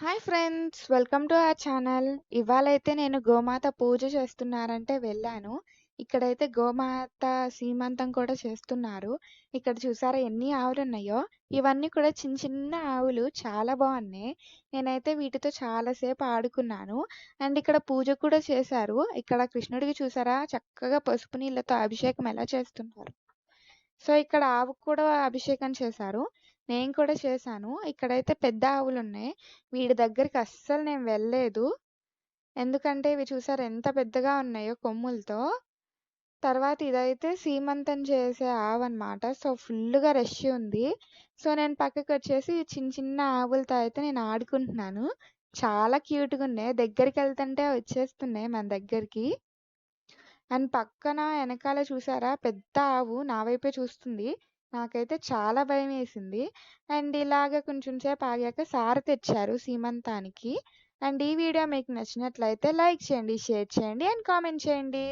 Hi friends welcome to our channel ఇవాళైతే నేను గోమాత పూజ చేస్తున్నారంటే వెళ్ళాను. ఇక్కడైతే గోమాత సీమంతం కూడా చేస్తున్నారు. ఇక్కడ చూసారా ఎన్ని ఆవులు ఉన్నాయో ఇవన్నీ కూడా చిన్న చిన్న ఆవులు చాలా బాగున్నాయి. నేనైతే వీటితో చాలాసేపు ఆడుకున్నాను. అండ్ ఇక్కడ పూజ కూడా చేశారు. ఇక్కడ కృష్ణుడికి చూసారా? చక్కగా పసుపు నీళ్ళతో అభిషేకం ఎలా చేస్తున్నారు? సో ఇక్కడ ఆవుకు కూడా అభిషేకం చేశారు. నేను కూడా చేశాను. ఇక్కడైతే పెద్ద ఆవులు ఉన్నాయి వీడి దగ్గరికి అస్సలు నేను వెళ్ళలేదు. ఎందుకంటే ఇవి చూసారు ఎంత పెద్దగా ఉన్నాయో కొమ్ములతో. తర్వాత ఇదైతే సీమంతం చేసే ఆవు అనమాట సో ఫుల్గా రష్ ఉంది. సో నేను పక్కకు వచ్చేసి చిన్న చిన్న ఆవులతో అయితే నేను ఆడుకుంటున్నాను. చాలా క్యూట్గా ఉన్నాయి. దగ్గరికి వెళ్తుంటే వచ్చేస్తున్నాయి మన దగ్గరికి. అండ్ పక్కన వెనకాల చూసారా? పెద్ద ఆవు నా వైపే చూస్తుంది. నాకైతే చాలా భయం వేసింది అండ్ ఇలాగ కొంచెం సేపు ఆగాక సార తెచ్చారు సీమంతానికి. అండ్ ఈ వీడియో మీకు నచ్చినట్లయితే లైక్ చేయండి షేర్ చేయండి అండ్ కామెంట్ చేయండి.